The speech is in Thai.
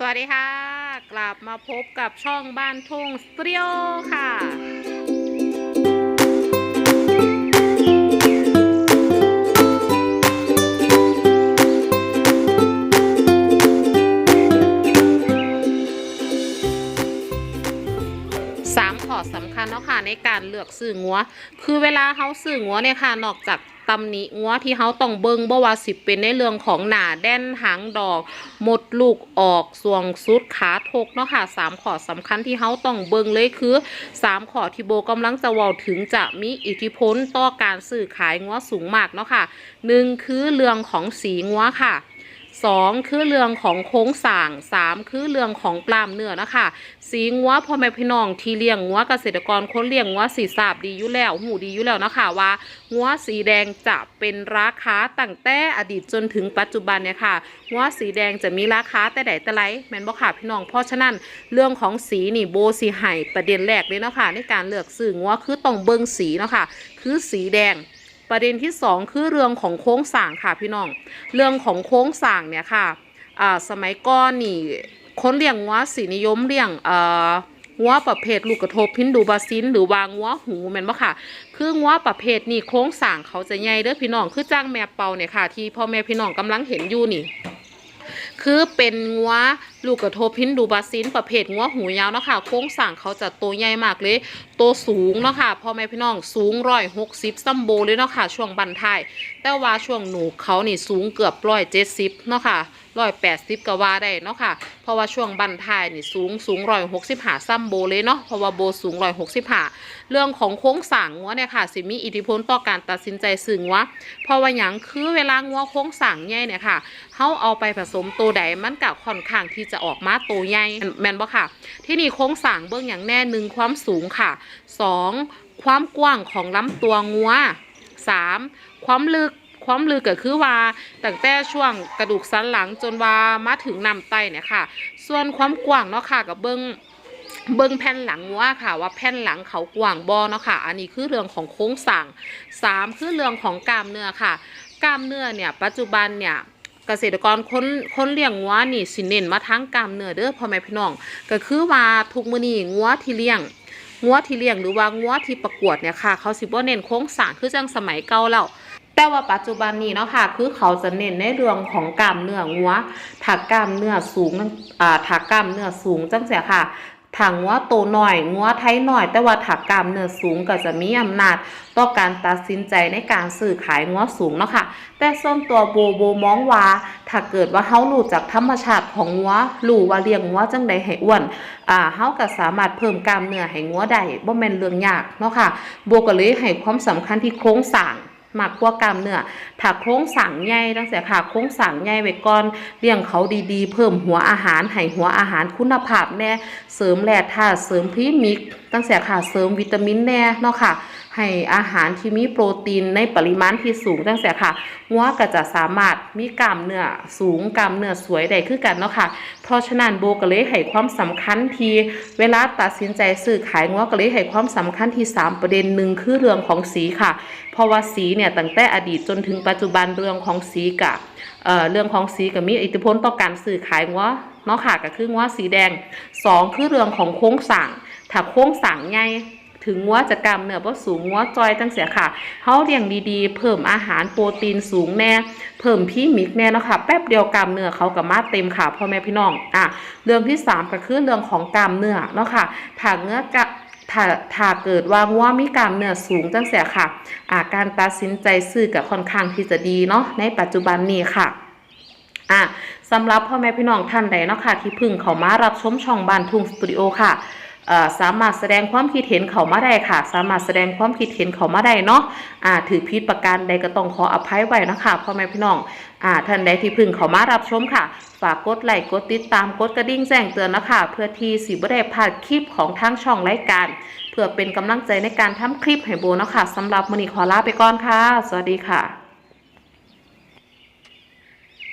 สวัสดีค่ะ กลับมาพบกับช่องบ้านทุ่งสตูดิโอค่ะ สามข้อสำคัญเนาะค่ะในการเลือกซื้องัว คือเวลาเขาซื้องัวเนี่ยค่ะ นอกจาก ตำหนิงัวที่เขาต้องเบิงบ่ว่าสิเป็นในเรื่องของหนาแด่นหางดอก หมดลูกออกสวงสุดขาทกเนาะค่ะสามข้อสำคัญที่เขาต้องเบิงเลยคือสามข้อที่โบกำลังจะเว้าถึงจะมีอิทธิพลต่อการซื้อขายงัวสูงมากเนาะค่ะหนึ่งคือเรื่องของสีงัวค่ะ สองคือเรื่องของโค้งสางสามคือเรื่องของกล้ามเนื้อนะคะ สีงัวพ่อแม่พี่น้องที่เลี้ยงงัวเกษตรกรคนเลี้ยงงัวสีสาบดีอยู่แล้วหูดีอยู่แล้วนะคะว่างัวสีแดงจะเป็นราคาตั้งแต่อดีตจนถึงปัจจุบันเนี่ยค่ะงัวสีแดงจะมีราคาแต่ใดแต่ไรแม่นบ่ค่ะพี่น้องเพราะฉะนั้นเรื่องของสีนี่โบสีไห้ประเด็นแรกเลยเนาะค่ะในการเลือกซื้องัวคือต้องเบิ่งสีเนาะค่ะคือสีแดง ประเด็นที่สองคือเรื่องของโค้งสางค่ะพี่น้อง เรื่องของโค้งสางเนี่ยค่ะสมัยก่อนนี่คนเลี้ยงงัวสีนิยมเลี้ยงเอ่องัวประเภทลูกกระทบพินดูบาซิน หรือวางัวหูแม่นบ่ค่ะ คืองัวประเภทนี่โค้งสางเขาจะใหญ่เด้อพี่น้องคือจ้างแม่เป่าเนี่ยค่ะ ที่พ่อแม่พี่น้องกำลังเห็นอยู่นี่ คือเป็นงัวลูกกระทบพินดูบาซินประเภทงัวหูยาวนะคะโค้งสร้างเขาจะโตวใหญ่มากเลยโตวสูงนะคะพ่อแม่พี่น้องสูงร้อยหกสิบซัมโบเลยเนาะค่ะช่วงบันทายแต่ว่าช่วงหนูเขานี่สูงเกือบร้อยเจ็ดสิบเนาะค่ะร้อยแปดสิบกว่าได้เนาะค่ะ เพราะว่าช่วงบันทายนี่สูงสูงร้อยหกสิบห้าซัมโบเลยเนาะ เพราะว่าโบสูงร้อยหกสิบห้าเรื่องของโค้งสร้างงัวเนี่ยค่ะ สิมีอิทธิพลต่อการตัดสินใจซื้องัวเพราะว่าหยังคือเวลางัวโค้งสร้างใหญ่เนี่ยค่ะเขาเอาไปผสมตัวใดมันกับค่อนข้างที่จะออกมาตัวใหญ่แมนบ่ค่ะ ที่นี่โค้งสร้างเบื้องอย่างแน่หนึ่งความสูงค่ะสองความกว้างของลำตัวงัวสามความลึกความลึกก็คือว่าตั้งแต่ช่วงกระดูกสันหลังจนว่ามาถึงนำไตเนี่ยค่ะ ส่วนความกว้างเนาะค่ะกับเบิ้งเบิ้งแผ่นหลังวัวค่ะว่าแผ่นหลังเขากว้างบอเนาะค่ะ อันนี้คือเรื่องของโค้งสร้างสามคือเรื่องของกล้ามเนื้อค่ะ กล้ามเนื้อเนี่ยปัจจุบันเนี่ย เกษตรกรคนคนเลี้ยงงัวนี่สิเน้นมาทั้งกล้ามเนื้อเด้อพ่อแม่พี่น้อง ก็คือว่าทุกมื้อนี้งัวที่เลี้ยงงัวที่เลี้ยงหรือว่างัวที่ประกวดเนี่ยค่ะ เขาสิบ่เน้นโค้งสร้างคือจังสมัยเก่าแล้วแต่ว่าปัจจุบันนี้เนาะค่ะคือเขาจะเน้นในเรื่องของกล้ามเนื้องัวถ้ากล้ามเนื้อสูงนั่นอ่าถ้ากล้ามเนื้อสูงจังเสียค่ะ ถ้างัวโตหน่อยงัวไทยหน่อย แต่ว่าถ้ากล้ามเนื้อสูงก็จะมีอำนาจ ต่อการตัดสินใจในการซื้อขายงัวสูงเนาะค่ะ แต่ส่วนตัวโบโบมองว่า ถ้าเกิดว่าเฮารู้จักธรรมชาติของงัวรู้ว่าเลี้ยงงัวจังใดให้อ้วนอ่าเฮาก็สามารถเพิ่มกล้ามเนื้อให้งัวได้บ่แม่นเรื่องยากเนาะค่ะโบก็เลยให้ความสำคัญที่โครงสร้าง หมักกว่ากล้ามเนื้อถ้าโค้งสั่งใหญ่ตั้งแต่ค่ะโค้งสั่งใหญ่ไว้ก่อนเลี้ยงเขาดีๆ เพิ่มหัวอาหารให้หัวอาหารคุณภาพแน่เสริมแร่ธาตุเสริมพรีมิกตั้งแต่ค่ะเสริมวิตามินแน่เนาะค่ะ ให้อาหารที่มีโปรตีนในปริมาณที่สูงตั้งแต่ค่ะงัวก็จะสามารถมีกล้ามเนื้อสูงกล้ามเนื้อสวยได้คือกันเนาะค่ะ เพราะฉะนั้นโบก็เลยให้ความสำคัญที่เวลาตัดสินใจซื้อขายงัวก็เลยให้ความสำคัญที่ 3 ประเด็นหนึ่งคือเรื่องของสีค่ะ เพราะว่าสีเนี่ยตั้งแต่อดีตจนถึงปัจจุบันเรื่องของสีกะเเรื่องของสีก็มีอิทธิพลต่อการซื้อขายงัวเนาะค่ะก็คืองัวสีแดงสองคือเรื่องของโค้งสร้างถ้าโค้งสร้างใหญ่ ถึงงัวจะกล้ามเนื้อบ่สูงงัวจอยจังเสียค่ะเฮาเลี้ยงดีๆ เพิ่มอาหารโปรตีนสูงแน่ เพิ่มพี่มิกแน่เนาะค่ะ แป๊บเดียวกล้ามเนื้อเขาก็มาเต็มค่ะพ่อแม่พี่น้องอะเรื่องที่สามก็คือเรื่องของกล้ามเนื้อเนาะค่ะถ้าเนื้อกะถ้าถ้าเกิดว่างัวมีกล้ามเนื้อสูงจังเสียค่ะอาการตัดสินใจซื้อก็ค่อนข้างที่จะดีเนาะในปัจจุบันนี้ค่ะอะสำหรับพ่อแม่พี่น้องท่านใดเนาะค่ะที่พึ่งเขามารับชมช่องบ้านทุ่งสตูดิโอค่ะ สามารถแสดงความคิดเห็นเขามาได้ค่ะ สามารถแสดงความคิดเห็นเขามาได้เนาะอ่าถือผิดประการใดก็ต้องขออภัยไว้นะคะพ่อแม่พี่น้องอ่าท่านใดที่พึ่งเขามารับชมค่ะ ฝากกดไลค์กดติดตามกดกระดิ่งแจ้งเตือนนะคะ เพื่อที่สิบได้พลาดคลิปของทางช่องรายการ เพื่อเป็นกำลังใจในการทำคลิปให้โบนะคะสำหรับมือนีขอลาไปก่อนค่ะ สวัสดีค่ะ